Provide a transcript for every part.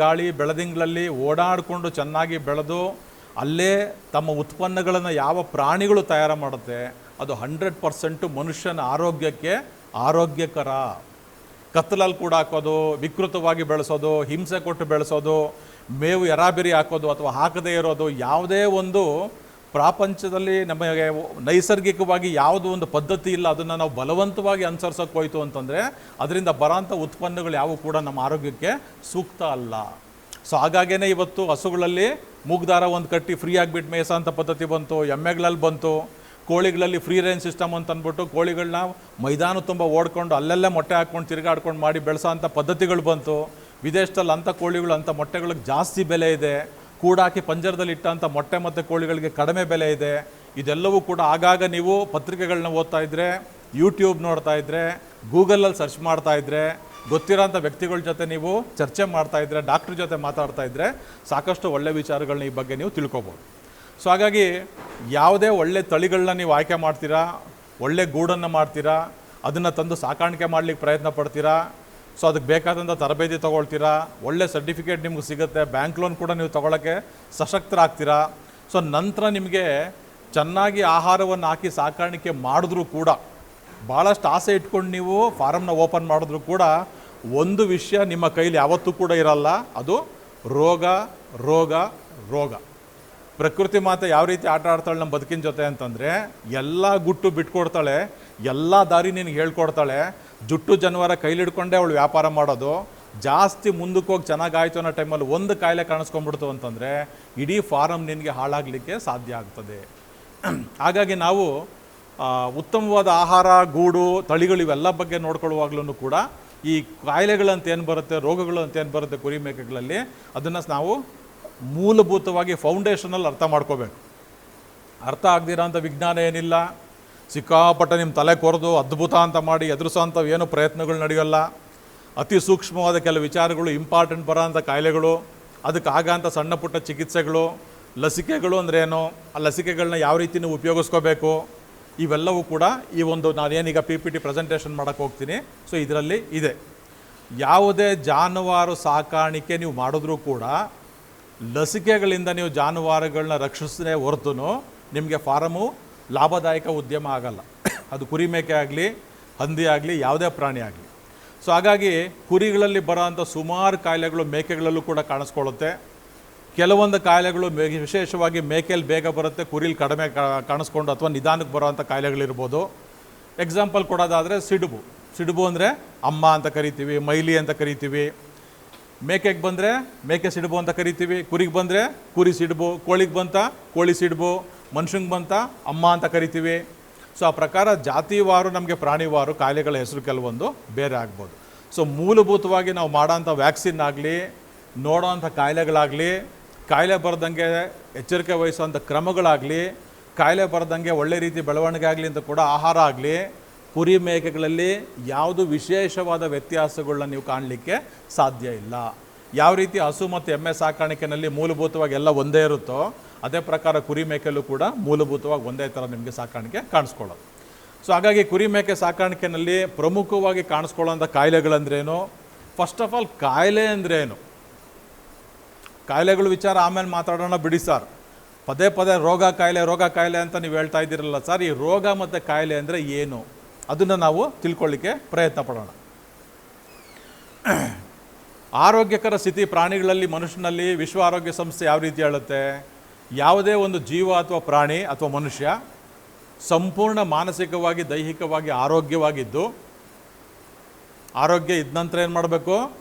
ಗಾಳಿ ಬೆಳದಿಂಗಳಲ್ಲಿ ಓಡಾಡಿಕೊಂಡು ಚೆನ್ನಾಗಿ ಬೆಳೆದು ಅಲ್ಲೇ ತಮ್ಮ ಉತ್ಪನ್ನಗಳನ್ನು ಯಾವ ಪ್ರಾಣಿಗಳು ತಯಾರು ಮಾಡುತ್ತೆ, ಅದು ಹಂಡ್ರೆಡ್ ಪರ್ಸೆಂಟು ಮನುಷ್ಯನ ಆರೋಗ್ಯಕ್ಕೆ ಆರೋಗ್ಯಕರ. ಕತ್ತಲಲ್ಲಿ ಕೂಡ ಹಾಕೋದು, ವಿಕೃತವಾಗಿ ಬೆಳೆಸೋದು, ಹಿಂಸೆ ಕೊಟ್ಟು ಬೆಳೆಸೋದು, ಮೇವು ಎರಾಬಿರಿ ಹಾಕೋದು ಅಥವಾ ಹಾಕದೇ ಇರೋದು ಯಾವುದೇ ಒಂದು ಪ್ರಾಪಂಚದಲ್ಲಿ ನಮಗೆ ನೈಸರ್ಗಿಕವಾಗಿ ಯಾವುದು ಒಂದು ಪದ್ಧತಿ ಇಲ್ಲ, ಅದನ್ನು ನಾವು ಬಲವಂತವಾಗಿ ಅನುಸರಿಸೋಕೆ ಹೋಯಿತು ಅಂತಂದರೆ, ಅದರಿಂದ ಬರೋಂಥ ಉತ್ಪನ್ನಗಳು ಯಾವುವು ಕೂಡ ನಮ್ಮ ಆರೋಗ್ಯಕ್ಕೆ ಸೂಕ್ತ ಅಲ್ಲ. ಸೊ ಹಾಗಾಗೇ ಇವತ್ತು ಹಸುಗಳಲ್ಲಿ ಮೂಗ್ದಾರ ಒಂದು ಕಟ್ಟಿ ಫ್ರೀ ಆಗಿಬಿಟ್ಟು ಮೇಯ್ಸೋಂಥ ಪದ್ಧತಿ ಬಂತು ಎಮ್ಮೆಗಳಲ್ಲಿ ಬಂತು, ಕೋಳಿಗಳಲ್ಲಿ ಫ್ರೀ ರೇಂಜ್ ಸಿಸ್ಟಮ್ ಅಂತ ಅಂದ್ಬಿಟ್ಟು ಕೋಳಿಗಳನ್ನ ಮೈದಾನ ತುಂಬ ಓಡ್ಕೊಂಡು ಅಲ್ಲೆಲ್ಲೇ ಮೊಟ್ಟೆ ಹಾಕ್ಕೊಂಡು ತಿರುಗಾಡ್ಕೊಂಡು ಮಾಡಿ ಬೆಳೆಸೋಂಥ ಪದ್ಧತಿಗಳು ಬಂತು. ವಿದೇಶದಲ್ಲಿ ಅಂಥ ಕೋಳಿಗಳು, ಅಂಥ ಮೊಟ್ಟೆಗಳಿಗೆ ಜಾಸ್ತಿ ಬೆಲೆ ಇದೆ. ಕೂಡಾಕಿ ಪಂಜರದಲ್ಲಿ ಇಟ್ಟಂಥ ಮೊಟ್ಟೆ ಮತ್ತು ಕೋಳಿಗಳಿಗೆ ಕಡಿಮೆ ಬೆಲೆ ಇದೆ. ಇದೆಲ್ಲವೂ ಕೂಡ ಆಗಾಗ ನೀವು ಪತ್ರಿಕೆಗಳನ್ನ ಓದ್ತಾ ಇದ್ದರೆ ಯೂಟ್ಯೂಬ್ ನೋಡ್ತಾ ಇದ್ದರೆ ಗೂಗಲಲ್ಲಿ ಸರ್ಚ್ ಮಾಡ್ತಾ ಇದ್ದರೆ ಗೊತ್ತಿರೋಂಥ ವ್ಯಕ್ತಿಗಳ ಜೊತೆ ನೀವು ಚರ್ಚೆ ಮಾಡ್ತಾ ಇದ್ದರೆ ಡಾಕ್ಟ್ರ್ ಜೊತೆ ಮಾತಾಡ್ತಾ ಇದ್ದರೆ ಸಾಕಷ್ಟು ಒಳ್ಳೆ ವಿಚಾರಗಳನ್ನ ಈ ಬಗ್ಗೆ ನೀವು ತಿಳ್ಕೊಬೋದು. ಸೊ ಹಾಗಾಗಿ ಯಾವುದೇ ಒಳ್ಳೆ ತಳಿಗಳನ್ನ ನೀವು ಆಯ್ಕೆ ಮಾಡ್ತೀರಾ, ಒಳ್ಳೆ ಗೂಡನ್ನು ಮಾಡ್ತೀರಾ, ಅದನ್ನು ತಂದು ಸಾಕಾಣಿಕೆ ಮಾಡಲಿಕ್ಕೆ ಪ್ರಯತ್ನ ಪಡ್ತೀರಾ ಸೊ ಅದಕ್ಕೆ ಬೇಕಾದಂಥ ತರಬೇತಿ ತೊಗೊಳ್ತೀರಾ? ಒಳ್ಳೆ ಸರ್ಟಿಫಿಕೇಟ್ ನಿಮ್ಗೆ ಸಿಗುತ್ತೆ. ಬ್ಯಾಂಕ್ ಲೋನ್ ಕೂಡ ನೀವು ತೊಗೊಳಕ್ಕೆ ಸಶಕ್ತರಾಗ್ತೀರಾ? ಸೊ ನಂತರ ನಿಮಗೆ ಚೆನ್ನಾಗಿ ಆಹಾರವನ್ನು ಹಾಕಿ ಸಾಕಾಣಿಕೆ ಮಾಡಿದ್ರೂ ಕೂಡ ಭಾಳಷ್ಟು ಆಸೆ ಇಟ್ಕೊಂಡು ನೀವು ಫಾರಮ್ನ ಓಪನ್ ಮಾಡಿದ್ರೂ ಕೂಡ, ಒಂದು ವಿಷಯ ನಿಮ್ಮ ಕೈಲಿ ಯಾವತ್ತೂ ಕೂಡ ಇರಲ್ಲ. ಅದು ರೋಗ ರೋಗ ರೋಗ. ಪ್ರಕೃತಿ ಮಾತೆ ಯಾವ ರೀತಿ ಆಟ ಆಡ್ತಾಳೆ ನಮ್ಮ ಬದುಕಿನ ಜೊತೆ ಅಂತಂದರೆ, ಎಲ್ಲ ಗುಟ್ಟು ಬಿಟ್ಕೊಡ್ತಾಳೆ, ಎಲ್ಲ ದಾರಿ ನಿನಗೆ ಹೇಳ್ಕೊಡ್ತಾಳೆ ಜುಟ್ಟು ಜನವಾರ ಕೈಲಿಡ್ಕೊಂಡೆ ಅವಳು ವ್ಯಾಪಾರ ಮಾಡೋದು. ಜಾಸ್ತಿ ಮುಂದಕ್ಕೆ ಹೋಗಿ ಚೆನ್ನಾಗಾಯ್ತು ಅನ್ನೋ ಟೈಮಲ್ಲಿ ಒಂದು ಕಾಯಿಲೆ ಕಾಣಿಸ್ಕೊಂಡ್ಬಿಡ್ತು ಅಂತಂದರೆ ಇಡೀ ಫಾರಮ್ ನಿನಗೆ ಹಾಳಾಗಲಿಕ್ಕೆ ಸಾಧ್ಯ ಆಗ್ತದೆ. ಹಾಗಾಗಿ ನಾವು ಉತ್ತಮವಾದ ಆಹಾರ, ಗೂಡು, ತಳಿಗಳು ಇವೆಲ್ಲ ಬಗ್ಗೆ ನೋಡ್ಕೊಳ್ಳುವಾಗ್ಲೂ ಕೂಡ ಈ ಕಾಯಿಲೆಗಳಂತ ಏನು ಬರುತ್ತೆ, ರೋಗಗಳು ಅಂತ ಏನು ಬರುತ್ತೆ ಕುರಿ ಮೇಕೆಗಳಲ್ಲಿ ಅದನ್ನು ನಾವು ಮೂಲಭೂತವಾಗಿ ಫೌಂಡೇಶನಲ್ಲಿ ಅರ್ಥ ಮಾಡ್ಕೋಬೇಕು. ಅರ್ಥ ಆಗದಿರೋಂಥ ವಿಜ್ಞಾನ ಏನಿಲ್ಲ. ಸಿಕ್ಕಾಪಟ್ಟೆ ನಿಮ್ಮ ತಲೆ ಕೊರೆದು ಅದ್ಭುತ ಅಂತ ಮಾಡಿ ಎದುರಿಸೋಂಥವು ಏನು ಪ್ರಯತ್ನಗಳು ನಡೆಯೋಲ್ಲ? ಅತಿ ಸೂಕ್ಷ್ಮವಾದ ಕೆಲವು ವಿಚಾರಗಳು ಇಂಪಾರ್ಟೆಂಟ್ ಬರೋಂಥ ಕಾಯಿಲೆಗಳು, ಅದಕ್ಕೆ ಆಗಂಥ ಸಣ್ಣ ಪುಟ್ಟ ಚಿಕಿತ್ಸೆಗಳು, ಲಸಿಕೆಗಳು ಅಂದ್ರೇನು ಆ ಲಸಿಕೆಗಳನ್ನ ಯಾವ ರೀತಿ ನೀವು ಉಪಯೋಗಿಸ್ಕೋಬೇಕು? ಇವೆಲ್ಲವೂ ಕೂಡ ಈ ಒಂದು ನಾನೇನೀಗ ಪಿ ಪಿ ಟಿ ಪ್ರೆಸೆಂಟೇಷನ್ ಮಾಡೋಕ್ಕೆ ಹೋಗ್ತೀನಿ. ಸೊ ಇದರಲ್ಲಿ ಇದೆ. ಯಾವುದೇ ಜಾನುವಾರು ಸಾಕಾಣಿಕೆ ನೀವು ಮಾಡಿದ್ರೂ ಕೂಡ ಲಸಿಕೆಗಳಿಂದ ನೀವು ಜಾನುವಾರುಗಳನ್ನ ರಕ್ಷಿಸದೇ ಹೊರತು ನಿಮಗೆ ಫಾರಮು ಲಾಭದಾಯಕ ಉದ್ಯಮ ಆಗಲ್ಲ. ಅದು ಕುರಿ ಮೇಕೆ ಆಗಲಿ, ಹಂದಿ ಆಗಲಿ, ಯಾವುದೇ ಪ್ರಾಣಿ ಆಗಲಿ. ಸೊ ಹಾಗಾಗಿ ಕುರಿಗಳಲ್ಲಿ ಬರೋವಂಥ ಸುಮಾರು ಕಾಯಿಲೆಗಳು ಮೇಕೆಗಳಲ್ಲೂ ಕೂಡ ಕಾಣಿಸ್ಕೊಳ್ಳುತ್ತೆ. ಕೆಲವೊಂದು ಕಾಯಿಲೆಗಳು ಮೇ, ವಿಶೇಷವಾಗಿ ಮೇಕೆಯಲ್ಲಿ ಬೇಗ ಬರುತ್ತೆ, ಕುರಿಲಿ ಕಡಿಮೆ ಕಾಣಿಸ್ಕೊಂಡು ಅಥವಾ ನಿಧಾನಕ್ಕೆ ಬರೋವಂಥ ಕಾಯಿಲೆಗಳಿರ್ಬೋದು. ಎಕ್ಸಾಂಪಲ್ ಕೊಡೋದಾದರೆ ಸಿಡುಬು. ಸಿಡುಬು ಅಂದರೆ ಅಮ್ಮ ಅಂತ ಕರಿತೀವಿ, ಮೈಲಿ ಅಂತ ಕರಿತೀವಿ. ಮೇಕೆಗೆ ಬಂದರೆ ಮೇಕೆ ಸಿಡುಬು ಅಂತ ಕರಿತೀವಿ, ಕುರಿಗೆ ಬಂದರೆ ಕುರಿ ಸಿಡುಬು, ಕೋಳಿಗೆ ಬಂತ ಕೋಳಿ ಸಿಡುಬು. ಮನುಷ್ಯಂಗೆ ಬಂತ, ಅಮ್ಮ ಅಂತ ಕರಿತೀವಿ. ಸೊ ಆ ಪ್ರಕಾರ ಜಾತಿವಾರು ನಮಗೆ ಪ್ರಾಣಿವಾರು ಕಾಯಿಲೆಗಳ ಹೆಸರು ಕೆಲವೊಂದು ಬೇರೆ ಆಗ್ಬೋದು. ಸೊ ಮೂಲಭೂತವಾಗಿ ನಾವು ಮಾಡೋಂಥ ವ್ಯಾಕ್ಸಿನ್ ಆಗಲಿ ನೋಡೋವಂಥ ಕಾಯಿಲೆಗಳಾಗಲಿ, ಕಾಯಿಲೆ ಬರದಂಗೆ ಎಚ್ಚರಿಕೆ ವಹಿಸುವಂಥ ಕ್ರಮಗಳಾಗಲಿ, ಕಾಯಿಲೆ ಬರದಂಗೆ ಒಳ್ಳೆ ರೀತಿ ಬೆಳವಣಿಗೆ ಆಗಲಿ ಅಂತ ಕೂಡ ಆಹಾರ ಆಗಲಿ, ಕುರಿ ಮೇಕೆಗಳಲ್ಲಿ ಯಾವುದು ವಿಶೇಷವಾದ ವ್ಯತ್ಯಾಸಗಳನ್ನ ನೀವು ಕಾಣಲಿಕ್ಕೆ ಸಾಧ್ಯ ಇಲ್ಲ. ಯಾವ ರೀತಿ ಹಸು ಮತ್ತು ಎಮ್ಮೆ ಸಾಕಾಣಿಕೆಯಲ್ಲಿ ಮೂಲಭೂತವಾಗಿ ಎಲ್ಲ ಒಂದೇ ಇರುತ್ತೋ ಅದೇ ಪ್ರಕಾರ ಕುರಿ ಮೇಕೆಲ್ಲೂ ಕೂಡ ಮೂಲಭೂತವಾಗಿ ಒಂದೇ ಥರ ನಿಮಗೆ ಸಾಕಾಣಿಕೆ ಕಾಣಿಸ್ಕೊಳ್ಳೋದು. ಸೊ ಹಾಗಾಗಿ ಕುರಿ ಮೇಕೆ ಸಾಕಾಣಿಕೆಯಲ್ಲಿ ಪ್ರಮುಖವಾಗಿ ಕಾಣಿಸ್ಕೊಳ್ಳೋಂಥ ಕಾಯಿಲೆಗಳಂದ್ರೇನು? ಫಸ್ಟ್ ಆಫ್ ಆಲ್ ಕಾಯಿಲೆ ಅಂದ್ರೇನು? ಕಾಯಿಲೆಗಳ ವಿಚಾರ ಆಮೇಲೆ ಮಾತಾಡೋಣ ಬಿಡಿ ಸರ್. ಪದೇ ಪದೇ ರೋಗ ಕಾಯಿಲೆ ರೋಗ ಕಾಯಿಲೆ ಅಂತ ನೀವು ಹೇಳ್ತಾ ಇದ್ದೀರಲ್ಲ ಸರ್, ಈ ರೋಗ ಮತ್ತು ಕಾಯಿಲೆ ಅಂದರೆ ಏನು? ಅದನ್ನು ನಾವು ತಿಳ್ಕೊಳ್ಳಿಕ್ಕೆ ಪ್ರಯತ್ನ ಪಡೋಣ. ಆರೋಗ್ಯಕರ ಸ್ಥಿತಿ, ಪ್ರಾಣಿಗಳಲ್ಲಿ, ಮನುಷ್ಯನಲ್ಲಿ ವಿಶ್ವ ಆರೋಗ್ಯ ಸಂಸ್ಥೆ ಯಾವ ರೀತಿ ಹೇಳುತ್ತೆ? ಯಾವುದೇ ಒಂದು ಜೀವ ಅಥವಾ ಪ್ರಾಣಿ ಅಥವಾ ಮನುಷ್ಯ ಸಂಪೂರ್ಣ ಮಾನಸಿಕವಾಗಿ, ದೈಹಿಕವಾಗಿ, ಆರೋಗ್ಯವಾಗಿದ್ದು, ಆರೋಗ್ಯ ಇದ್ದ ನಂತರ ಏನು ಮಾಡಬೇಕು?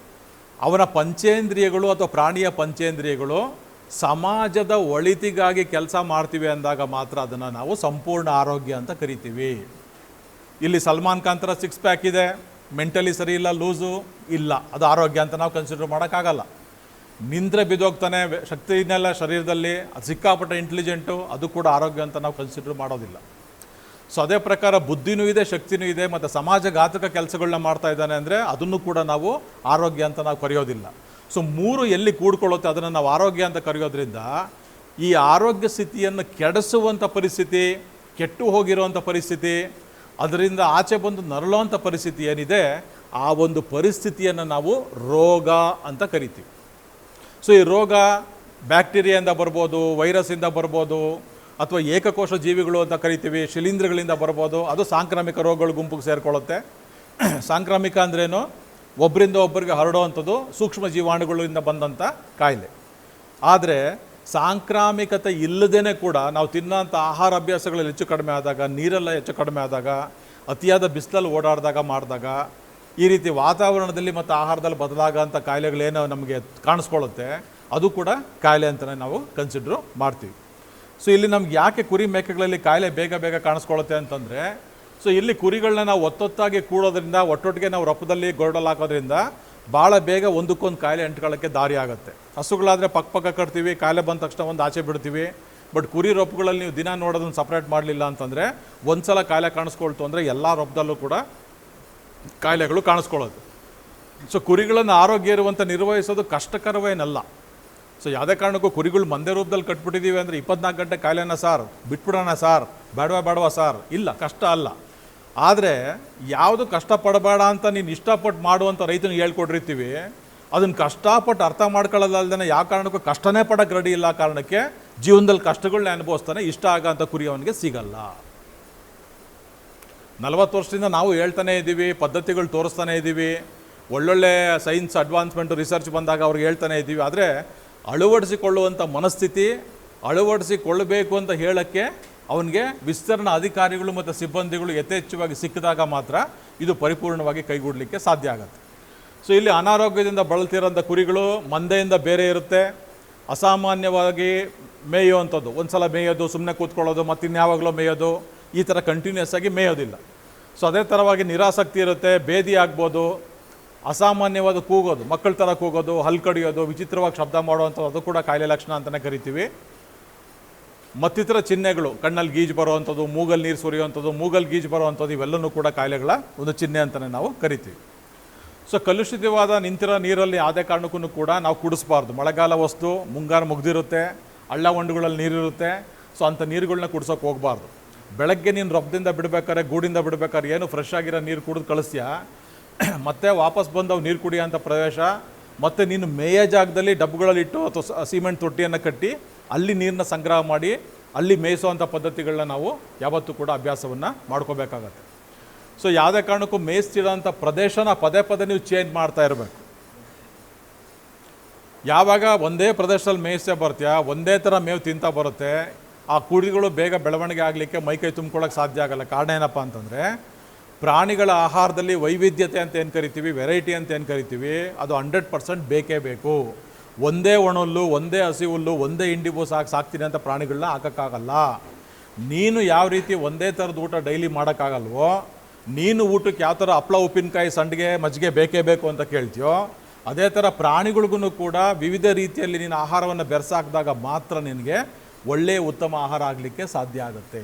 ಅವನ ಪಂಚೇಂದ್ರಿಯಗಳು ಅಥವಾ ಪ್ರಾಣಿಯ ಪಂಚೇಂದ್ರಿಯಗಳು ಸಮಾಜದ ಒಳಿತಿಗಾಗಿ ಕೆಲಸ ಮಾಡ್ತೀವಿ ಅಂದಾಗ ಮಾತ್ರ ಅದನ್ನು ನಾವು ಸಂಪೂರ್ಣ ಆರೋಗ್ಯ ಅಂತ ಕರಿತೀವಿ. ಇಲ್ಲಿ ಸಲ್ಮಾನ್ ಖಾನ್ ಥರ ಸಿಕ್ಸ್ ಪ್ಯಾಕ್ ಇದೆ. ಮೆಂಟಲಿ ಸರಿ ಇಲ್ಲ ಲೂಸು ಇಲ್ಲ. ಅದು ಆರೋಗ್ಯ ಅಂತ ನಾವು ಕನ್ಸಿಡರ್ ಮಾಡೋಕ್ಕಾಗಲ್ಲ. ನಿಂದ್ರೆ ಬಿದ್ದೋಗ್ತಾನೆ ಶಕ್ತಿ ಶಕ್ತಿನೆಲ್ಲ ಶರೀರದಲ್ಲಿ ಸಿಕ್ಕಾಪಟ್ಟೆ ಇಂಟೆಲಿಜೆಂಟು ಅದು ಕೂಡ ಆರೋಗ್ಯ ಅಂತ ನಾವು ಕನ್ಸಿಡರ್ ಮಾಡೋದಿಲ್ಲ. ಸೊ ಅದೇ ಪ್ರಕಾರ ಬುದ್ಧಿನೂ ಇದೆ, ಶಕ್ತಿನೂ ಇದೆ, ಮತ್ತು ಸಮಾಜಘಾತಕ ಕೆಲಸಗಳನ್ನ ಮಾಡ್ತಾ ಇದ್ದಾನೆ ಅಂದರೆ ಅದನ್ನು ಕೂಡ ನಾವು ಆರೋಗ್ಯ ಅಂತ ನಾವು ಕರೆಯೋದಿಲ್ಲ. ಸೊ ಮೂರು ಎಲ್ಲಿ ಕೂಡ್ಕೊಳ್ಳುತ್ತೆ ಅದನ್ನು ನಾವು ಆರೋಗ್ಯ ಅಂತ ಕರೆಯೋದ್ರಿಂದ, ಈ ಆರೋಗ್ಯ ಸ್ಥಿತಿಯನ್ನು ಕೆಡಿಸುವಂಥ ಪರಿಸ್ಥಿತಿ, ಕೆಟ್ಟು ಹೋಗಿರುವಂಥ ಪರಿಸ್ಥಿತಿ, ಅದರಿಂದ ಆಚೆ ಬಂದು ನರಳುವಂಥ ಪರಿಸ್ಥಿತಿ ಏನಿದೆ, ಆ ಒಂದು ಪರಿಸ್ಥಿತಿಯನ್ನು ನಾವು ರೋಗ ಅಂತ ಕರಿತೀವಿ. ಸೊ ಈ ರೋಗ ಬ್ಯಾಕ್ಟೀರಿಯಿಂದ ಬರ್ಬೋದು, ವೈರಸ್ಸಿಂದ ಬರ್ಬೋದು, ಅಥವಾ ಏಕಕೋಶ ಜೀವಿಗಳು ಅಂತ ಕರಿತೀವಿ, ಶಿಲೀಂಧ್ರಗಳಿಂದ ಬರ್ಬೋದು, ಅದು ಸಾಂಕ್ರಾಮಿಕ ರೋಗಗಳ ಗುಂಪಿಗೆ ಸೇರಿಕೊಳ್ಳುತ್ತೆ. ಸಾಂಕ್ರಾಮಿಕ ಅಂದ್ರೇನು? ಒಬ್ಬರಿಂದ ಒಬ್ಬರಿಗೆ ಹರಡುವಂಥದ್ದು ಸೂಕ್ಷ್ಮ ಜೀವಾಣುಗಳಿಂದ ಬಂದಂಥ ಕಾಯಿಲೆ. ಆದರೆ ಸಾಂಕ್ರಾಮಿಕತೆ ಇಲ್ಲದೇ ಕೂಡ ನಾವು ತಿನ್ನೋಂಥ ಆಹಾರ ಅಭ್ಯಾಸಗಳಲ್ಲಿ ಹೆಚ್ಚು ಕಡಿಮೆ ಆದಾಗ, ನೀರೆಲ್ಲ ಹೆಚ್ಚು ಕಡಿಮೆ ಆದಾಗ, ಅತಿಯಾದ ಬಿಸಿಲಲ್ಲಿ ಓಡಾಡಿದಾಗ ಮಾಡಿದಾಗ ಈ ರೀತಿ ವಾತಾವರಣದಲ್ಲಿ ಮತ್ತು ಆಹಾರದಲ್ಲಿ ಬದಲಾಗೋಂಥ ಕಾಯಿಲೆಗಳೇನೋ ನಮಗೆ ಕಾಣಿಸ್ಕೊಳ್ಳುತ್ತೆ, ಅದು ಕೂಡ ಕಾಯಿಲೆ ಅಂತಲೇ ನಾವು ಕನ್ಸಿಡ್ರು ಮಾಡ್ತೀವಿ. ಸೊ ಇಲ್ಲಿ ನಮ್ಗೆ ಯಾಕೆ ಕುರಿ ಮೇಕೆಗಳಲ್ಲಿ ಕಾಯಿಲೆ ಬೇಗ ಬೇಗ ಕಾಣಿಸ್ಕೊಳ್ಳುತ್ತೆ ಅಂತಂದರೆ ಸೊ ಇಲ್ಲಿ ಕುರಿಗಳನ್ನ ನಾವು ಒತ್ತೊತ್ತಾಗಿ ಕೂಡೋದ್ರಿಂದ, ಒಟ್ಟೊಟ್ಟಿಗೆ ನಾವು ರಪ್ಪದಲ್ಲಿ ಗೊರಡಲ್ಲಿ ಹಾಕೋದ್ರಿಂದ ಭಾಳ ಬೇಗ ಒಂದಕ್ಕೊಂದು ಕಾಯಿಲೆ ಅಂಟ್ಕೊಳ್ಳೋಕ್ಕೆ ದಾರಿ ಆಗುತ್ತೆ. ಹಸುಗಳಾದರೆ ಪಕ್ಕ ಪಕ್ಕ ಕಟ್ತೀವಿ, ಕಾಯಿಲೆ ಬಂದ ತಕ್ಷಣ ಒಂದು ಆಚೆ ಬಿಡ್ತೀವಿ. ಬಟ್ ಕುರಿ ರೊಪ್ಪುಗಳಲ್ಲಿ ನೀವು ದಿನ ನೋಡೋದನ್ನು ಸಪ್ರೇಟ್ ಮಾಡಲಿಲ್ಲ ಅಂತಂದರೆ ಒಂದು ಸಲ ಕಾಯಿಲೆ ಕಾಣಿಸ್ಕೊಳ್ತು ಅಂದರೆ ಎಲ್ಲ ರೊಪ್ಪದಲ್ಲೂ ಕೂಡ ಕಾಯಿಲೆಗಳು ಕಾಣಿಸ್ಕೊಳ್ಳೋದು. ಸೊ ಕುರಿಗಳನ್ನು ಆರೋಗ್ಯ ಇರುವಂಥ ನಿರ್ವಹಿಸೋದು ಕಷ್ಟಕರವೇನಲ್ಲ ಸೊ ಯಾವುದೇ ಕಾರಣಕ್ಕೂ ಕುರಿಗಳು ಮಂದೆ ರೂಪದಲ್ಲಿ ಕಟ್ಬಿಟ್ಟಿದ್ದೀವಿ ಅಂದರೆ ಇಪ್ಪತ್ನಾಲ್ಕು ಗಂಟೆ ಕಾಯಿಲೆನ ಸಾರ್, ಬಿಟ್ಬಿಡೋಣ ಸಾರ್, ಬೇಡವಾ ಬೇಡವಾ ಸಾರ್. ಇಲ್ಲ, ಕಷ್ಟ ಅಲ್ಲ. ಆದರೆ ಯಾವುದು ಕಷ್ಟಪಡಬೇಡ ಅಂತ ನೀನು ಇಷ್ಟಪಟ್ಟು ಮಾಡುವಂಥ ರೈತನಿಗೆ ಹೇಳ್ಕೊಟ್ಟಿರ್ತೀವಿ, ಅದನ್ನು ಕಷ್ಟಪಟ್ಟು ಅರ್ಥ ಮಾಡ್ಕೊಳ್ಳೋದಲ್ದೇ ಯಾವ ಕಾರಣಕ್ಕೂ ಕಷ್ಟನೇ ಪಡೋಕ್ಕೆ ರೆಡಿ ಇಲ್ಲ ಕಾರಣಕ್ಕೆ ಜೀವನದಲ್ಲಿ ಕಷ್ಟಗಳನ್ನ ಅನುಭವಿಸ್ತಾನೆ, ಇಷ್ಟ ಆಗೋಂಥ ಕುರಿ ಅವನಿಗೆ ಸಿಗಲ್ಲ. ನಲವತ್ತು ವರ್ಷದಿಂದ ನಾವು ಹೇಳ್ತಾನೆ ಇದ್ದೀವಿ, ಪದ್ಧತಿಗಳು ತೋರಿಸ್ತಾನೆ ಇದ್ದೀವಿ, ಒಳ್ಳೊಳ್ಳೆ ಸೈನ್ಸ್ ಅಡ್ವಾನ್ಸ್ಮೆಂಟ್ ರಿಸರ್ಚ್ ಬಂದಾಗ ಅವ್ರಿಗೆ ಹೇಳ್ತಾನೆ ಇದ್ದೀವಿ. ಆದರೆ ಅಳವಡಿಸಿಕೊಳ್ಳುವಂಥ ಮನಸ್ಥಿತಿ, ಅಳವಡಿಸಿಕೊಳ್ಳಬೇಕು ಅಂತ ಹೇಳೋಕ್ಕೆ ಅವನಿಗೆ ವಿಸ್ತರಣಾ ಅಧಿಕಾರಿಗಳು ಮತ್ತು ಸಿಬ್ಬಂದಿಗಳು ಯಥೇಚ್ಛವಾಗಿ ಸಿಕ್ಕಿದಾಗ ಮಾತ್ರ ಇದು ಪರಿಪೂರ್ಣವಾಗಿ ಕೈಗೂಡಲಿಕ್ಕೆ ಸಾಧ್ಯ ಆಗುತ್ತೆ. ಸೊ ಇಲ್ಲಿ ಅನಾರೋಗ್ಯದಿಂದ ಬಳಲ್ತಿರೋಂಥ ಕುರಿಗಳು ಮಂದೆಯಿಂದ ಬೇರೆ ಇರುತ್ತೆ. ಅಸಾಮಾನ್ಯವಾಗಿ ಮೇಯುವಂಥದ್ದು. ಒಂದು ಸಲ ಮೇಯೋದು ಸುಮ್ಮನೆ ಕೂತ್ಕೊಳ್ಳೋದು ಮತ್ತು ಇನ್ಯಾವಾಗಲೋ ಮೇಯೋದು, ಈ ಥರ ಕಂಟಿನ್ಯೂಸ್ ಆಗಿ ಮೇಯೋದಿಲ್ಲ. ಸೊ ಅದೇ ಥರವಾಗಿ ನಿರಾಸಕ್ತಿ ಇರುತ್ತೆ, ಭೇದಿ ಆಗ್ಬೋದು, ಅಸಾಮಾನ್ಯವಾದ ಕೂಗೋದು, ಮಕ್ಕಳ ಥರ ಕೂಗೋದು, ಹಲ್ ಕಡಿಯೋದು, ವಿಚಿತ್ರವಾಗಿ ಶಬ್ದ ಮಾಡುವಂಥದ್ದು ಅದು ಕೂಡ ಕಾಯಿಲೆ ಲಕ್ಷಣ ಅಂತಲೇ ಕರಿತೀವಿ. ಮತ್ತಿತರ ಚಿಹ್ನೆಗಳು, ಕಣ್ಣಲ್ಲಿ ಗೀಜು ಬರುವಂಥದ್ದು, ಮೂಗಲ್ಲಿ ನೀರು ಸುರಿಯುವಂಥದ್ದು, ಮೂಗಲ್ಲಿ ಗೀಜು ಬರುವಂಥದ್ದು ಇವೆಲ್ಲವೂ ಕೂಡ ಕಾಯಿಲೆಗಳ ಒಂದು ಚಿಹ್ನೆ ಅಂತಲೇ ನಾವು ಕರಿತೀವಿ. ಸೊ ಕಲುಷಿತವಾದ ನಿಂತಿರೋ ನೀರಲ್ಲಿ ಯಾವುದೇ ಕಾರಣಕ್ಕೂ ಕೂಡ ನಾವು ಕುಡಿಸ್ಬಾರ್ದು. ಮಳೆಗಾಲ ವಸ್ತು, ಮುಂಗಾರು ಮುಗ್ದಿರುತ್ತೆ, ಹಳ್ಳ ಹೊಂಡುಗಳಲ್ಲಿ ನೀರಿರುತ್ತೆ, ಸೊ ಅಂಥ ನೀರುಗಳನ್ನ ಕುಡಿಸೋಕೆ ಹೋಗಬಾರ್ದು. ಬೆಳಗ್ಗೆ ನೀನು ರಬ್ದಿಂದ ಬಿಡಬೇಕಾದ್ರೆ ಗೂಡಿಂದ ಬಿಡಬೇಕಾದ್ರೆ ಏನು ಫ್ರೆಶ್ ಆಗಿರೋ ನೀರು ಕುಡಿದು ಕಳಿಸ್ತೀಯ ಮತ್ತೆ ವಾಪಸ್ ಬಂದವು ನೀರು ನೀರು ಕುಡಿಯೋಂಥ ಪ್ರವೇಶ? ಮತ್ತು ನೀನು ಮೇಯ ಜಾಗದಲ್ಲಿ ಡಬ್ಬಗಳಲ್ಲಿ ಇಟ್ಟು ಅಥವಾ ಸಿಮೆಂಟ್ ತೊಟ್ಟಿಯನ್ನು ಕಟ್ಟಿ ಅಲ್ಲಿ ನೀರನ್ನ ಸಂಗ್ರಹ ಮಾಡಿ ಅಲ್ಲಿ ಮೇಯಿಸುವಂಥ ಪದ್ಧತಿಗಳನ್ನ ನಾವು ಯಾವತ್ತೂ ಕೂಡ ಅಭ್ಯಾಸವನ್ನು ಮಾಡ್ಕೋಬೇಕಾಗತ್ತೆ. ಸೊ ಯಾವುದೇ ಕಾರಣಕ್ಕೂ ಮೇಯಿಸ್ತಿರೋಂಥ ಪ್ರದೇಶನ ಪದೇ ಪದೇ ನೀವು ಚೇಂಜ್ ಮಾಡ್ತಾ ಇರಬೇಕು. ಯಾವಾಗ ಒಂದೇ ಪ್ರದೇಶದಲ್ಲಿ ಮೇಯಿಸ್ತಾ ಬರ್ತೀಯಾ, ಒಂದೇ ಥರ ಮೇವು ತಿಂತಾ ಬರುತ್ತೆ ಆ ಕುಡಿಗಳು ಬೇಗ ಬೆಳವಣಿಗೆ ಆಗಲಿಕ್ಕೆ ಮೈಕೈ ತುಂಬ್ಕೊಳ್ಳೋಕೆ ಸಾಧ್ಯ ಆಗಲ್ಲ. ಕಾರಣ ಏನಪ್ಪ ಅಂತಂದರೆ, ಪ್ರಾಣಿಗಳ ಆಹಾರದಲ್ಲಿ ವೈವಿಧ್ಯತೆ ಅಂತ ಏನು ಕರಿತೀವಿ? ವೆರೈಟಿ ಅಂತ ಏನು ಕರಿತೀವಿ? ಅದು ಹಂಡ್ರೆಡ್ ಪರ್ಸೆಂಟ್ ಬೇಕೇ ಬೇಕು. ಒಂದೇ ಒಣಲ್ಲು ಒಂದೇ ಹಸಿ ಹುಲ್ಲು, ಒಂದೇ ಇಂಡಿ ಸಾಕು ಸಾಕ್ತೀನಿ ಅಂತ ಪ್ರಾಣಿಗಳನ್ನ ಹಾಕೋಕ್ಕಾಗಲ್ಲ. ನೀನು ಯಾವ ರೀತಿ ಒಂದೇ ಥರದ ಊಟ ಡೈಲಿ ಮಾಡೋಕ್ಕಾಗಲ್ವೋ, ನೀನು ಊಟಕ್ಕೆ ಯಾವ ಥರ ಹಪ್ಳ, ಉಪ್ಪಿನಕಾಯಿ, ಸಂಡಿಗೆ, ಮಜ್ಜಿಗೆ ಬೇಕೇ ಬೇಕು ಅಂತ ಕೇಳ್ತೀಯೋ, ಅದೇ ಥರ ಪ್ರಾಣಿಗಳಿಗೂ ಕೂಡ ವಿವಿಧ ರೀತಿಯಲ್ಲಿ ನೀನು ಆಹಾರವನ್ನು ಬೆರೆಸಾಕಿದಾಗ ಮಾತ್ರ ನಿನಗೆ ಒಳ್ಳೆಯ ಉತ್ತಮ ಆಹಾರ ಆಗಲಿಕ್ಕೆ ಸಾಧ್ಯ ಆಗುತ್ತೆ.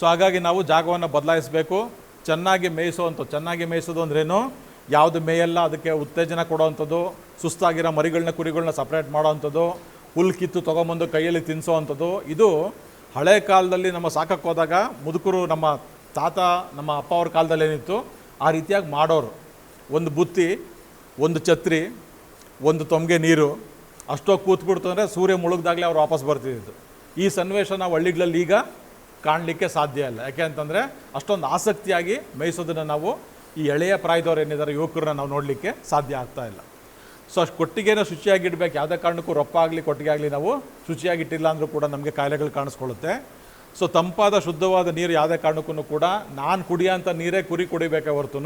ಸೊ ಹಾಗಾಗಿ ನಾವು ಜಾಗವನ್ನು ಬದಲಾಯಿಸಬೇಕು. ಚೆನ್ನಾಗಿ ಮೇಯಿಸುವಂಥ ಚೆನ್ನಾಗಿ ಮೇಯಿಸೋದು ಅಂದ್ರೇನು? ಯಾವುದು ಮೇಯಲ್ಲ ಅದಕ್ಕೆ ಉತ್ತೇಜನ ಕೊಡೋವಂಥದ್ದು, ಸುಸ್ತಾಗಿರೋ ಮರಿಗಳನ್ನ ಕುರಿಗಳನ್ನ ಸಪ್ರೇಟ್ ಮಾಡೋವಂಥದ್ದು, ಹುಲ್ ಕಿತ್ತು ತೊಗೊಂಬಂದು ಕೈಯಲ್ಲಿ ತಿನ್ನಿಸೋವಂಥದ್ದು ಇದು ಹಳೆ ಕಾಲದಲ್ಲಿ ನಮ್ಮ ಸಾಕಕ್ಕೆ ಹೋದಾಗ ಮುದುಕರು ನಮ್ಮ ತಾತ, ನಮ್ಮ ಅಪ್ಪ ಅವ್ರ ಕಾಲದಲ್ಲಿ ಏನಿತ್ತು? ಆ ರೀತಿಯಾಗಿ ಮಾಡೋರು. ಒಂದು ಬುತ್ತಿ, ಒಂದು ಛತ್ರಿ, ಒಂದು ತೊಂಬೆ ನೀರು ಅಷ್ಟೊತ್ತು ಕೂತ್ಬಿಡ್ತು ಅಂದರೆ ಸೂರ್ಯ ಮುಳುಗ್ದಾಗಲೇ ಅವ್ರು ವಾಪಸ್ ಬರ್ತಿದ್ದು ಈ ಸನ್ನಿವೇಶ ನಾವು ಹಳ್ಳಿಗಳಲ್ಲಿ ಈಗ ಕಾಣಲಿಕ್ಕೆ ಸಾಧ್ಯ ಇಲ್ಲ. ಯಾಕೆ ಅಂತಂದರೆ ಅಷ್ಟೊಂದು ಆಸಕ್ತಿಯಾಗಿ ಮೇಯಿಸೋದನ್ನು ನಾವು ಈ ಎಳೆಯ ಪ್ರಾಯದವ್ರು ಏನಿದ್ದಾರೆ, ಯುವಕರನ್ನ ನಾವು ನೋಡಲಿಕ್ಕೆ ಸಾಧ್ಯ ಆಗ್ತಾ ಇಲ್ಲ. ಸೊ ಅಷ್ಟು ಕೊಟ್ಟಿಗೆನ ಶುಚಿಯಾಗಿಡ್ಬೇಕು. ಯಾವುದೇ ಕಾರಣಕ್ಕೂ ರೊಪ್ಪ ಆಗಲಿ, ಕೊಟ್ಟಿಗೆ ಆಗಲಿ ನಾವು ಶುಚಿಯಾಗಿಟ್ಟಿಲ್ಲ ಅಂದರೂ ಕೂಡ ನಮಗೆ ಕಾಯಿಲೆಗಳು ಕಾಣಿಸ್ಕೊಳ್ಳುತ್ತೆ. ಸೊ ತಂಪಾದ, ಶುದ್ಧವಾದ ನೀರು ಯಾವುದೇ ಕಾರಣಕ್ಕೂ ಕೂಡ ನಾನು ಕುಡಿಯೋಂಥ ನೀರೇ ಕುರಿ ಕುಡಿಬೇಕೆ ಹೊರತು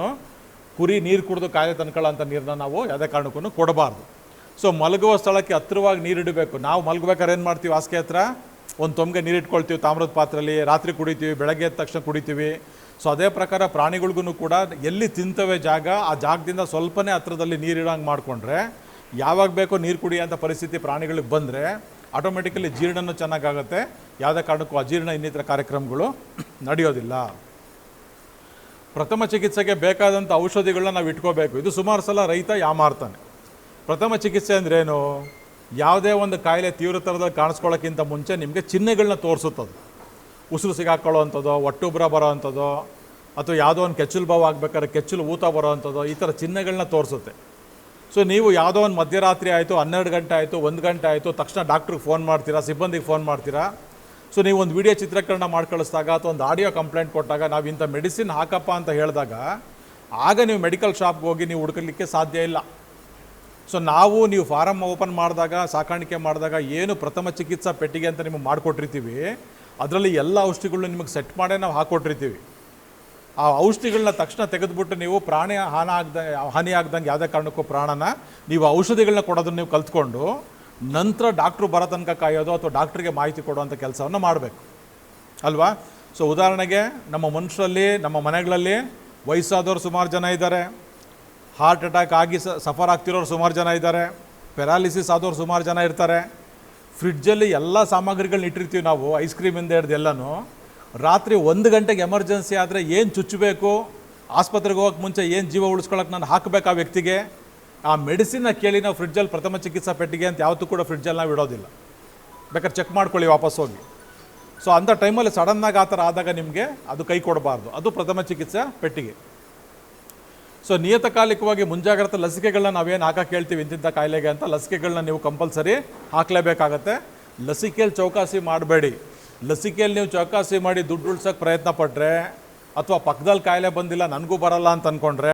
ಕುರಿ ನೀರು ಕುಡಿದು ಕಾಯಿಲೆ ತನ್ಕೊಳ್ಳೋಂಥ ನೀರನ್ನ ನಾವು ಯಾವುದೇ ಕಾರಣಕ್ಕೂ ಕೊಡಬಾರ್ದು. ಸೊ ಮಲಗುವ ಸ್ಥಳಕ್ಕೆ ಹತ್ತಿರವಾಗಿ ನೀರಿಡಬೇಕು. ನಾವು ಮಲಗಬೇಕಾದ್ರೆ ಏನು ಮಾಡ್ತೀವಿ? ಹಾಸಿಗೆ ಹತ್ರ ಒಂದು ತೊಂಬೆ ನೀರಿಟ್ಕೊಳ್ತೀವಿ, ತಾಮ್ರದ ಪಾತ್ರೆಯಲ್ಲಿ ರಾತ್ರಿ ಕುಡಿತೀವಿ, ಬೆಳಗ್ಗೆ ಎದ್ದ ತಕ್ಷಣ ಕುಡಿತೀವಿ. ಸೊ ಅದೇ ಪ್ರಕಾರ ಪ್ರಾಣಿಗಳಿಗೂ ಕೂಡ ಎಲ್ಲಿ ತಿಂತವೆ ಜಾಗ, ಆ ಜಾಗದಿಂದ ಸ್ವಲ್ಪನೇ ಹತ್ರದಲ್ಲಿ ನೀರಿಡಂಗೆ ಮಾಡಿಕೊಂಡ್ರೆ, ಯಾವಾಗ ಬೇಕೋ ನೀರು ಕುಡಿಯೋಂಥ ಪರಿಸ್ಥಿತಿ ಪ್ರಾಣಿಗಳಿಗೆ ಬಂದರೆ ಆಟೋಮೆಟಿಕಲಿ ಜೀರ್ಣನೂ ಚೆನ್ನಾಗಾಗುತ್ತೆ. ಯಾವುದೇ ಕಾರಣಕ್ಕೂ ಅಜೀರ್ಣ ಇನ್ನಿತರ ಕಾರ್ಯಕ್ರಮಗಳು ನಡೆಯೋದಿಲ್ಲ. ಪ್ರಥಮ ಚಿಕಿತ್ಸೆಗೆ ಬೇಕಾದಂಥ ಔಷಧಿಗಳನ್ನ ನಾವು ಇಟ್ಕೋಬೇಕು. ಇದು ಸುಮಾರು ಸಲ ರೈತ ಯಾಮಾರ್ತಾನೆ. ಪ್ರಥಮ ಚಿಕಿತ್ಸೆ ಅಂದ್ರೇನು ಯಾವುದೇ ಒಂದು ಕಾಯಿಲೆ ತೀವ್ರತರದಲ್ಲಿ ಕಾಣಿಸ್ಕೊಳ್ಳೋಕ್ಕಿಂತ ಮುಂಚೆ ನಿಮಗೆ ಚಿಹ್ನೆಗಳನ್ನ ತೋರಿಸುತ್ತದೆ. ಉಸಿರು ಸಿಗಾಕೊಳ್ಳೋವಂಥದ್ದು, ಒಟ್ಟುಬ್ರ ಬರೋವಂಥದ್ದು, ಅಥವಾ ಯಾವುದೋ ಒಂದು ಕೆಚ್ಚಲು ಬಾವು ಆಗಬೇಕಾದ್ರೆ ಕೆಚ್ಚಲು ಊತ ಬರೋವಂಥದ್ದು, ಈ ಥರ ಚಿಹ್ನೆಗಳನ್ನ ತೋರಿಸುತ್ತೆ. ಸೊ ನೀವು ಯಾವುದೋ ಒಂದು ಮಧ್ಯರಾತ್ರಿ ಆಯಿತು, ಹನ್ನೆರಡು ಗಂಟೆ ಆಯಿತು, ಒಂದು ಗಂಟೆ ಆಯಿತು, ತಕ್ಷಣ ಡಾಕ್ಟ್ರಿಗೆ ಫೋನ್ ಮಾಡ್ತೀರಾ, ಸಿಬ್ಬಂದಿಗೆ ಫೋನ್ ಮಾಡ್ತೀರಾ? ಸೊ ನೀವು ಒಂದು ವಿಡಿಯೋ ಚಿತ್ರೀಕರಣ ಮಾಡಿ ಕಳಿಸಿದಾಗ ಅಥವಾ ಒಂದು ಆಡಿಯೋ ಕಂಪ್ಲೇಂಟ್ ಕೊಟ್ಟಾಗ ನಾವು ಇಂಥ ಮೆಡಿಸಿನ್ ಹಾಕಪ್ಪ ಅಂತ ಹೇಳಿದಾಗ, ಆಗ ನೀವು ಮೆಡಿಕಲ್ ಶಾಪ್ಗೆ ಹೋಗಿ ನೀವು ಹುಡುಕಲಿಕ್ಕೆ ಸಾಧ್ಯ ಇಲ್ಲ. ಸೊ ನಾವು ನೀವು ಫಾರಮ್ ಓಪನ್ ಮಾಡಿದಾಗ, ಸಾಕಾಣಿಕೆ ಮಾಡಿದಾಗ ಏನು ಪ್ರಥಮ ಚಿಕಿತ್ಸಾ ಪೆಟ್ಟಿಗೆ ಅಂತ ನಿಮಗೆ ಮಾಡಿಕೊಟ್ಟಿರ್ತೀವಿ, ಅದರಲ್ಲಿ ಎಲ್ಲ ಔಷಧಿಗಳನ್ನ ನಿಮಗೆ ಸೆಟ್ ಮಾಡೇ ನಾವು ಹಾಕ್ಕೊಟ್ಟಿರ್ತೀವಿ ಆ ಔಷಧಿಗಳನ್ನ ತಕ್ಷಣ ತೆಗೆದುಬಿಟ್ಟು ನೀವು ಪ್ರಾಣಿ ಹಾನಿ ಆಗ್ದ, ಹಾನಿ ಆಗ್ದಂಗೆ ಯಾವುದೇ ಕಾರಣಕ್ಕೂ ಪ್ರಾಣನ ನೀವು ಔಷಧಿಗಳನ್ನ ಕೊಡೋದನ್ನ ನೀವು ಕಲ್ತ್ಕೊಂಡು, ನಂತರ ಡಾಕ್ಟ್ರು ಬರೋ ತನಕ ಕಾಯೋದು ಅಥವಾ ಡಾಕ್ಟ್ರಿಗೆ ಮಾಹಿತಿ ಕೊಡುವಂಥ ಕೆಲಸವನ್ನು ಮಾಡಬೇಕು. ಅಲ್ವಾ? ಸೊ ಉದಾಹರಣೆಗೆ ನಮ್ಮ ಮನುಷ್ಯರಲ್ಲಿ ನಮ್ಮ ಮನೆಗಳಲ್ಲಿ ವಯಸ್ಸಾದವರು ಸುಮಾರು ಜನ ಇದ್ದಾರೆ. ಹಾರ್ಟ್ ಅಟ್ಯಾಕ್ ಆಗಿ ಸಫರ್ ಆಗ್ತಿರೋರು ಸುಮಾರು ಜನ ಇದ್ದಾರೆ. ಪೆರಾಲಿಸಿಸ್ ಆದವ್ರು ಸುಮಾರು ಜನ ಇರ್ತಾರೆ. ಫ್ರಿಡ್ಜಲ್ಲಿ ಎಲ್ಲ ಸಾಮಗ್ರಿಗಳನ್ನ ಇಟ್ಟಿರ್ತೀವಿ ನಾವು, ಐಸ್ ಕ್ರೀಮಿಂದ ಹಿಡ್ದು ರಾತ್ರಿ ಒಂದು ಗಂಟೆಗೆ ಎಮರ್ಜೆನ್ಸಿ ಆದರೆ ಏನು ಚುಚ್ಚಬೇಕು ಆಸ್ಪತ್ರೆಗೆ ಹೋಗೋಕ್ಕೆ ಮುಂಚೆ ಏನು ಜೀವ ಉಳಿಸ್ಕೊಳಕ್ಕೆ ನಾನು ಹಾಕಬೇಕು ಆ ವ್ಯಕ್ತಿಗೆ? ಆ ಮೆಡಿಸಿನ್ನ ಕೇಳಿ ನಾವು ಫ್ರಿಡ್ಜಲ್ಲಿ ಪ್ರಥಮ ಚಿಕಿತ್ಸಾ ಪೆಟ್ಟಿಗೆ ಅಂತ ಯಾವತ್ತೂ ಕೂಡ ಫ್ರಿಡ್ಜಲ್ಲಿ ನಾವು ಇಡೋದಿಲ್ಲ. ಬೇಕಾದ್ರೆ ಚೆಕ್ ಮಾಡ್ಕೊಳ್ಳಿ ವಾಪಸ್ ಹೋಗಿ. ಸೊ ಅಂಥ ಟೈಮಲ್ಲಿ ಸಡನ್ನಾಗಿ ಆ ಥರ ಆದಾಗ ನಿಮಗೆ ಅದು ಕೈ ಕೊಡಬಾರ್ದು. ಅದು ಪ್ರಥಮ ಚಿಕಿತ್ಸಾ ಪೆಟ್ಟಿಗೆ. ಸೊ ನಿಯತಕಾಲಿಕವಾಗಿ ಮುಂಜಾಗ್ರತಾ ಲಸಿಕೆಗಳನ್ನ ನಾವೇನು ಹಾಕಕ್ಕೆ ಹೇಳ್ತೀವಿ ಇಂತಿಂಥ ಕಾಯಿಲೆಗೆ ಅಂತ ಲಸಿಕೆಗಳನ್ನ ನೀವು ಕಂಪಲ್ಸರಿ ಹಾಕಲೇಬೇಕಾಗತ್ತೆ. ಲಸಿಕೆಯಲ್ಲಿ ಚೌಕಾಸಿ ಮಾಡಬೇಡಿ. ಲಸಿಕೆಯಲ್ಲಿ ನೀವು ಚೌಕಾಸಿ ಮಾಡಿ ದುಡ್ಡು ಉಳ್ಸೋಕ್ಕೆ ಪ್ರಯತ್ನ ಪಟ್ಟರೆ ಅಥವಾ ಪಕ್ಕದಲ್ಲಿ ಕಾಯಿಲೆ ಬಂದಿಲ್ಲ, ನನಗೂ ಬರಲ್ಲ ಅಂತ ಅಂದ್ಕೊಂಡ್ರೆ